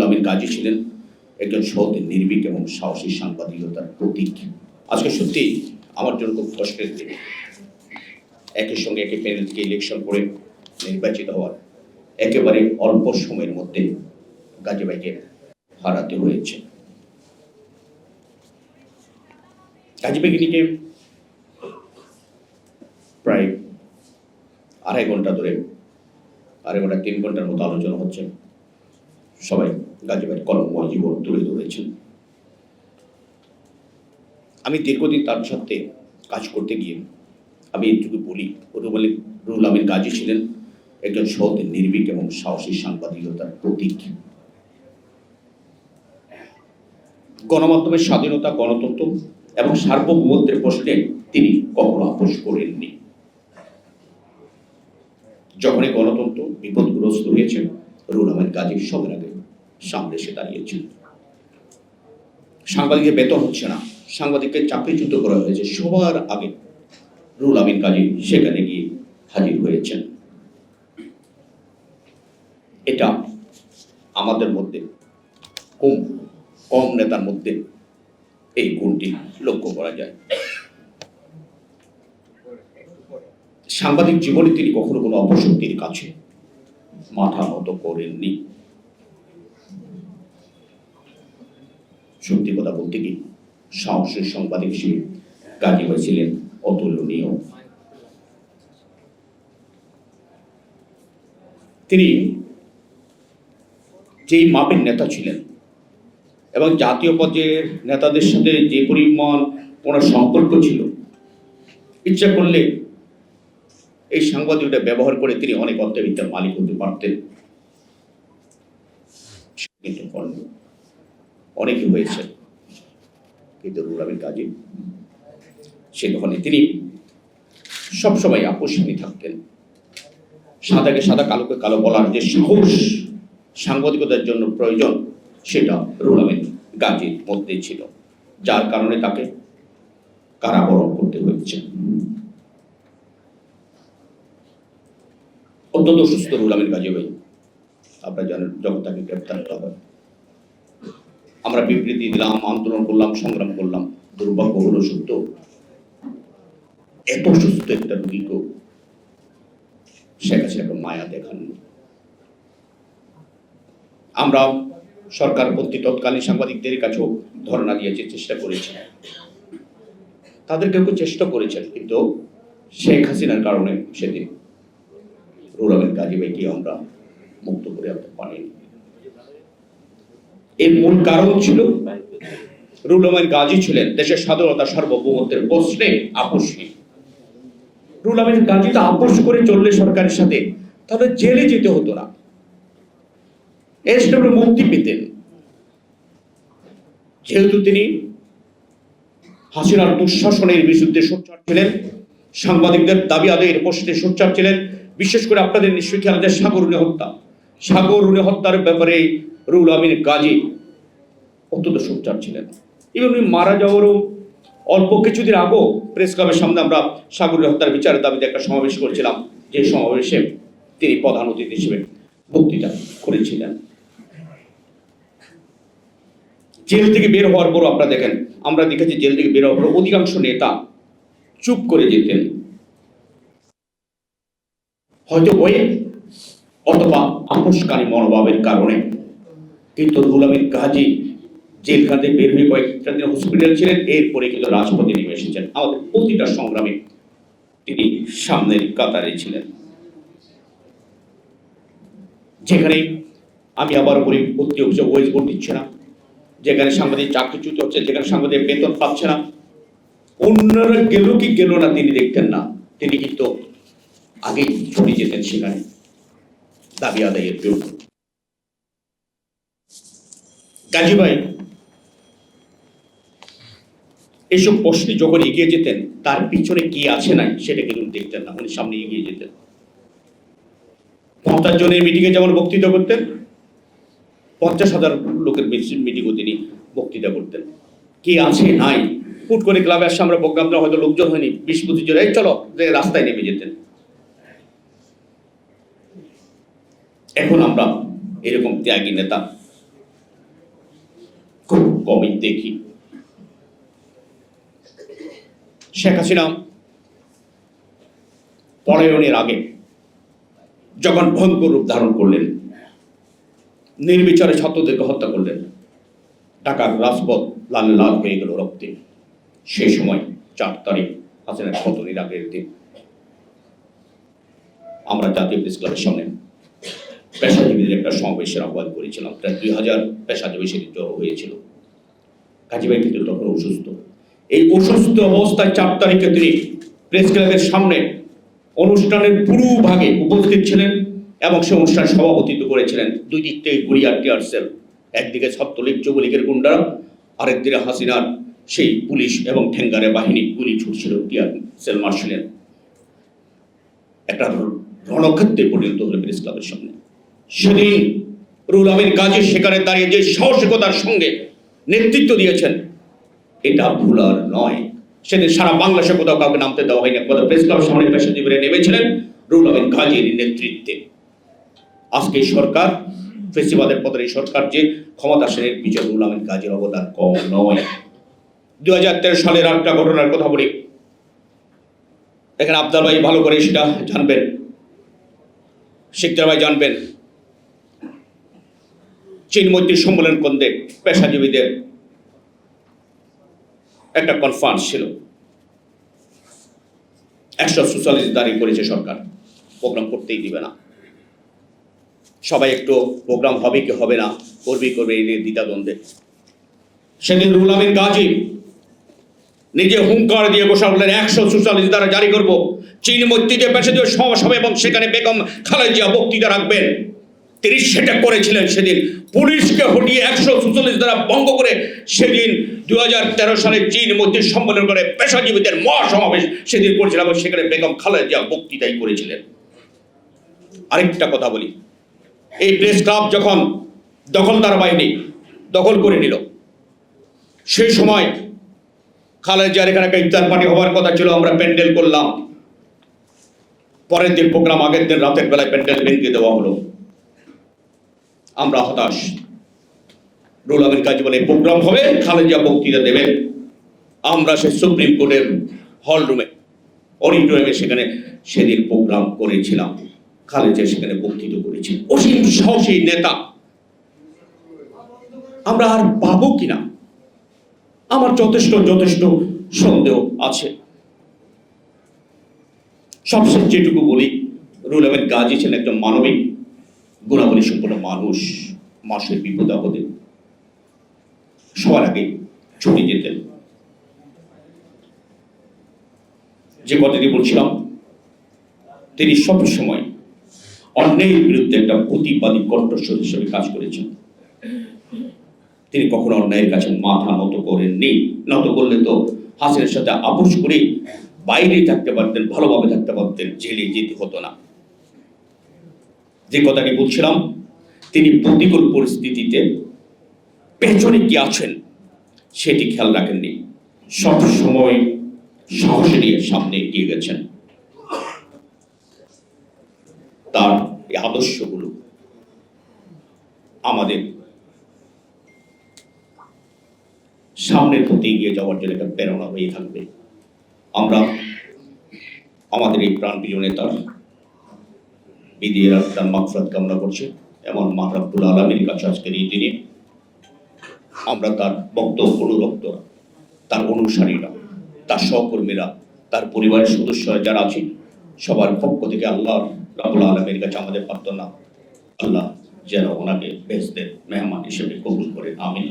রুহুল আমিন গাজী ছিলেন একজন সৎ, নির্ভীক এবং সাহসী সাংবাদিকতার প্রতীক। আজকে সত্যি আমার জন্য খুব কষ্টের দিন একই সঙ্গে একই প্যানেল থেকে ইলেকশন করে নির্বাচিত হওয়ার একেবারে অল্প সময়ের মধ্যে গাজী ভাইকে হারাতে হয়েছে। গাজী ভাইকে নিয়ে প্রায় আড়াই ঘণ্টা ধরে, আড়াই ঘণ্টা তিন ঘণ্টার মতো আলোচনা হচ্ছে সবাই। গাজীবাইয়ের কলমময় জীবন তুলে ধরেছেন আমি দীর্ঘদিন তার সাথে কাজ করতে গিয়ে আমি এটুকু বলি, রুবুল, রুহুল আমিন গাজী ছিলেন একজন সৎ, নির্ভীক এবং সাহসী সাংবাদিকতার প্রতীক। গণমাধ্যমের স্বাধীনতা, গণতন্ত্র এবং সার্বভৌমত্বের প্রশ্নে তিনি কখনো আপোষ করেননি। যখনই গণতন্ত্র বিপদগ্রস্ত হয়েছে, রুহুল আমিন গাজী সবার আগে সামনে এসে দাঁড়িয়েছেন সাংবাদিকের বেতন হচ্ছে না। সাংবাদিককে চাকরিচ্যুত করা হয়েছে সবার আগে। রুহুল আমিন গাজী সেখানে গিয়ে হাজির হয়েছেন। এটা আমাদের মধ্যে, কম কম নেতার মধ্যে এই গুণটি লক্ষ্য করা যায়। সাংবাদিক জীবনে তিনি কখনো কোনো অপশক্তির কাছে মাথা মতো করেননি। সত্যি কথা বলতে কি সাহসের সাংবাদিক হিসেবে গাজী হয়েছিলেন অতুলনীয় তিনি যেই মাপের নেতা ছিলেন এবং জাতীয় পর্যায়ের নেতাদের সাথে যে পরিমাণ ওনার সম্পর্ক ছিল, ইচ্ছা করলে এই সাংবাদিকটা ব্যবহার করে তিনি অনেক অর্থবিদ্যার মালিক হতে পারতেন কিন্তু। অনেকে হয়েছে কিন্তু রুরাবের কাজে, সে দোকানে তিনি সবসময় আপোষহীনই থাকতেন। সাদাকে সাদা, কালোকে কালো বলার যে সাহস, সাংবাদিকতার জন্য প্রয়োজন, সেটা রুলামের গাজীর মধ্যে ছিল, যার কারণে তাকে কারাবরণ করতে হয়েছে। অত্যন্ত সুস্থ রুল রুলামের গাজী ভাই, আপনারা জানেন, যখন তাকে গ্রেপ্তার করা হয় আমরা বিবৃতি দিলাম, আন্দোলন করলাম, সংগ্রাম করলাম। দুর্ভাগ্য হলো সত্য। এত সুস্থ একটা রুগীকেও শেখ হাসিনাকে মায়া দেখাননি। আমরা সরকার পন্থী তৎকালীন সাংবাদিকদের কাছেও ধর্ণা দিয়েছে চেষ্টা করেছে। তাদের কেউ কেউ চেষ্টা করেছেন, কিন্তু শেখ হাসিনার কারণে সেদিন রুরাবের গাজী ভাইকে আমরা মুক্ত করে আনতে পারিনি। এর মূল কারণ ছিল রুলামের গাজী ছিলেন দেশের স্বাধীনতা সার্বভৌমত্বের প্রশ্নে আপোষহীন। রুলামের গাজী তো আপোষ করে চললে সরকারের সাথে তাহলে জেলে যেতে হতো না। এসডব্লিউ মুক্তি পেতেন। যেহেতু তিনি হাসিনার দুঃশাসনের বিরুদ্ধে সোচ্চার ছিলেন, সাংবাদিকদের দাবি আদায়ের প্রশ্নে সোচ্চার ছিলেন, বিশেষ করে আপনাদের নিশ্চয়ই খেয়াল আছে সাগরুনি হত্যা সাগরুনি হত্যার ব্যাপারে রুল আমিন গাজী অত্যন্ত সোচ্চার ছিলেন। এবং উনি মারা যাওয়ারও অল্প কিছুদিন আগেও প্রেস ক্লাবের সামনে আমরা সাগরুনি হত্যার বিচারের দাবিতে একটা সমাবেশ করেছিলাম, যে সমাবেশে তিনি প্রধান অতিথি হিসেবে বক্তৃতা করেছিলেন। জেল থেকে বের হওয়ার পরও আপনারা দেখেন, আমরা দেখেছি জেল থেকে বের হওয়ার পর অধিকাংশ নেতা চুপ করে যেতেন। হয়তো ওই অথবা আপোষকারী মনোভাবের কারণে। কিন্তু রুলামিন গাজী জেলখান বের হয়ে কয়েকটা দিন হসপিটাল ছিলেন, এরপরে কিন্তু রাজপথে নেমে এসেছেন। আমাদের প্রতিটা সংগ্রামে তিনি সামনের কাতারে ছিলেন। যেখানে আমি আবার বলি ভর্তি অভিযোগ ওয়েজ বোর্ড দিচ্ছে না। যেখানে সাংবাদিক চাকরিচ্যুত হচ্ছে, যেখানে সাংবাদিক বেতন পাচ্ছে না। অন্যরা গেল কি গেল না তিনি দেখতেন না। তিনি কিন্তু আগেই ছুটে যেতেন সেখানে। দাবি আদায়ের জন্য গাজী ভাই, এসব প্রশ্নে যখন এগিয়ে যেতেন, তার পিছনে কি আছে নাই, সেটা কিন্তু দেখতেন না, উনি সামনে এগিয়ে যেতেন। পঞ্চাশ জনের মিটিংয়ে যেমন বক্তৃতা করতেন, পঞ্চাশ হাজার লোকের মিটিংও তিনি বক্তৃতা করতেন। কি আছে নাই? ফুট করে ক্লাবে আসছে আমরা প্রোগ্রাম হয়তো লোকজন হয়নি, বিশ পঁচিশ জন, এই চলো রাস্তায় নেমে যেতেন। এখন আমরা এরকম ত্যাগী নেতা খুব কমই দেখি। শেখ হাসিনা পলায়নের আগে যখন ভয়ঙ্কর রূপ ধারণ করলেন, নির্বিচারে ছাত্রদেরকে হত্যা করলেন, ঢাকার রাজপথ লাল লাল হয়ে গেল রক্তে। সেই সময় চার তারিখ হাসিনার পতনের আগের দিন আমরা জাতীয় প্রেস ক্লাবের সামনে পেশাজীবীদের একটা সমাবেশের আহ্বান করেছিলাম। প্রায় দুই হাজার পেশাজীবী সেদিন জড়ো হয়েছিল। কাজীবাই কিন্তু তখন অসুস্থ। এই অসুস্থ অবস্থায় চার তারিখে তিনি প্রেস ক্লাবের সামনে অনুষ্ঠানের পুরো ভাগে উপস্থিত ছিলেন এবং সে অনুষ্ঠান সভাপতিত্ব করেছিলেন দুই দিক থেকে গুড়িয়া টিয়ার সেল। একদিকে ছাত্রলীগ, যুবলীগের গুন্ডারা, আরেকদিকে হাসিনার সেই পুলিশ এবং ঠেঙ্গারে বাহিনী গুলি ছুটছিল টিয়ার সেল মার্শালের। একটা রণক্ষেত্রে পরিণত হলো প্রেস ক্লাবের সামনে। সেদিন রুল আমিন গাজী সেখানে দাঁড়িয়ে যে সাহসিকতার সঙ্গে নেতৃত্ব দিয়েছেন, এটা ভুলার নয়। সেদিন সারা বাংলাদেশে কোথাও কাউকে নামতে দেওয়া হয়নি। কোথাও প্রেস ক্লাবের সামনে পেশাজীবীরা নেমেছিলেন রুল আমিন গাজীর নেতৃত্বে। আজকে সরকার ফেসিবাদের পদের এই সরকার যে ক্ষমতাসীনের বিজয় রুল আমিন গাজীর অবদান কম নয়। দু হাজার তেরো সালের আরেকটা ঘটনার কথা বলি। এখানে আবদাল ভাই ভালো করে সেটা জানবেন। শিকদার ভাই জানবেন। চীন মৈত্রী সম্মেলন কেন্দ্রে পেশাজীবীদের একটা কনফারেন্স ছিল। একশো সুচালিত দাঁড়িয়ে করেছে সরকার। প্রোগ্রাম করতেই দিবে না। সবাই একটু প্রোগ্রাম হবে কি হবে না, করবি করবে, এই নিয়ে দ্বিধাদ্বন্দ্বে। সেদিন রুল আমিন গাজী নিজে হুঙ্কার দিয়ে ঘোষণা বললেন, একশো সুচালিত দ্বারা জারি করব। চীন মৈত্রীতে পেশাজীবী সমাবেশ হবে এবং সেখানে বেগম খালেজিয়া বক্তৃতা রাখবেন। তিনি সেটা করেছিলেন সেদিন। পুলিশকে হটিয়ে একশো সুচল্লিশ দ্বারা ভঙ্গ করে সেদিন দু হাজার তেরো সালে চীন মৈত্রী সম্মেলন করে পেশাজীবীদের মহাসমাবেশ সেদিন করেছিলেন এবং সেখানে বেগম খালেজিয়া বক্তৃতাই করেছিলেন। আরেকটা কথা বলি, এই প্রেস ক্লাব যখন দখলদার বাহিনী দখল করে নিল, সেই সময় খালেজিয়ার এখানে একটা ইফতার পার্টি হওয়ার কথা ছিল, আমরা প্যান্ডেল করলাম। পরের দিন প্রোগ্রাম আগের দিন রাতের বেলায় প্যান্ডেল ভেঙে দেওয়া হলো। আমরা হতাশ। রুল আমিন কাজী বলে প্রোগ্রাম হবে খালেজিয়া বক্তৃতা দেবেন। আমরা সে সুপ্রিম কোর্টের হল রুমে, অডিটোরিয়ামে সেখানে সেদিন প্রোগ্রাম করেছিলাম। খালেজিয়া সেখানে বক্তৃতা করেছি অসীম সাহসী নেতা। আমরা আর পাবো কিনা? আমার যথেষ্ট যথেষ্ট সন্দেহ আছে। সবশেষ যেটুকু বলি, রুল আহমেদ গাজী ছিলেন একজন মানবিক। গুণাবলী সম্পন্ন মানুষ মাসের বিপদ আপদে। সবার আগে ছুটে যেতেন যে কথাটি বলছিলাম, তিনি সব সময় অন্যায়ের বিরুদ্ধে একটা প্রতিবাদী কণ্ঠস্বর হিসেবে কাজ করেছেন। তিনি কখনো অন্যায়ের কাছে মাথা নত করেননি। নত করলে তো হাসিনের সাথে আপোষ করে বাইরে থাকতে পারতেন, ভালোভাবে থাকতে পারতেন, জেলে যেতে হতো না। যে কথাটি বলছিলাম, তিনি প্রতিকূল পরিস্থিতিতে পেছনে কি আছেন সেটি খেয়াল রাখেননি। সব সময় সাহসে নিয়ে সামনে এগিয়ে গেছেন। তার এই আদর্শগুলো আমাদের সামনের প্রতি এগিয়ে যাওয়ার জন্য একটা প্রেরণা হয়ে থাকবে। আমরা আমাদের এই প্রাণ প্রিয় নেতার বিদিয়ে তার মাকফরাত কামনা করছে। এমন মাহরাবুল আলমীর কাছে আজকের এই দিনে আমরা তার বক্তব্য অনুরক্তরা, তার অনুসারীরা, তার সহকর্মীরা, তার পরিবারের সদস্যরা যারা আছে সবার পক্ষ থেকে আল্লাহ রাবুল আলমের কাছে আমাদের প্রার্থনা, আল্লাহ যেন ওনাকে বেহেস্তের মেহমান হিসেবে কবুল করে, আমিন।